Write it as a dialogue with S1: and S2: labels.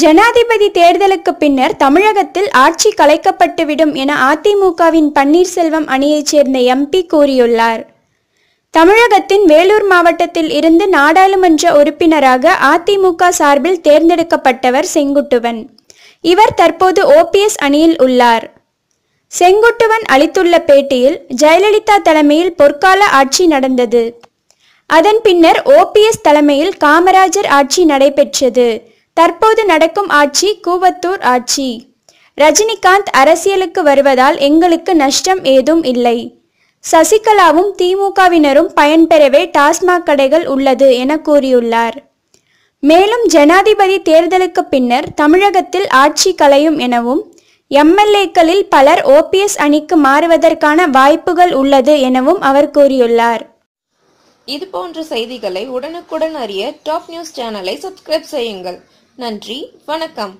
S1: ஜனாதிபதி தேர்தலுக்கு பின்னர் தமிழகத்தில் ஆட்சி கலைக்கப்பட்டுவிடும் என அதிமுகவின் பன்னீர்செல்வம் அணியைச் சேர்ந்த எம்பி கூறியுள்ளார். தமிழகத்தின் வேலூர் மாவட்டத்தில் இருந்து நாடாளுமன்ற உறுப்பினராக அதிமுக சார்பில் தேர்ந்தெடுக்கப்பட்டவர் செங்குட்டுவன். இவர் தற்போது ஓபிஎஸ் அணியில் உள்ளார். செங்குட்டுவன் அளித்துள்ள பேட்டியில் ஜெயலலிதா தலைமையில் பொற்கால ஆட்சி நடந்தது. அதன் பின்னர் ஓபிஎஸ் தலைமையில் காமராஜர் ஆட்சி நடைபெற்றது. தற்போது நடக்கும் ஆட்சி கூவத்தூர் ஆட்சி. ரஜினிகாந்த் அரசியலுக்கு வருவதால் எங்களுக்கு நஷ்டம் ஏதும் இல்லை. சசிகலாவும் திமுகவினரும் பயன்பெறவே டாஸ்மாக் கடைகள் உள்ளது என கூறியுள்ளார். மேலும் ஜனாதிபதி தேர்தலுக்கு பின்னர் தமிழகத்தில் ஆட்சி கலையும் எனவும் எம்எல்ஏக்களில் பலர் ஓபிஎஸ் அணிக்கு மாறுவதற்கான வாய்ப்புகள் உள்ளது எனவும் அவர் கூறியுள்ளார்.
S2: இது போன்ற செய்திகளை உடனுக்குடன் அறிய டாப் நியூஸ் சேனலை சப்ஸ்கிரைப் செய்யுங்கள். நன்றி. வணக்கம்.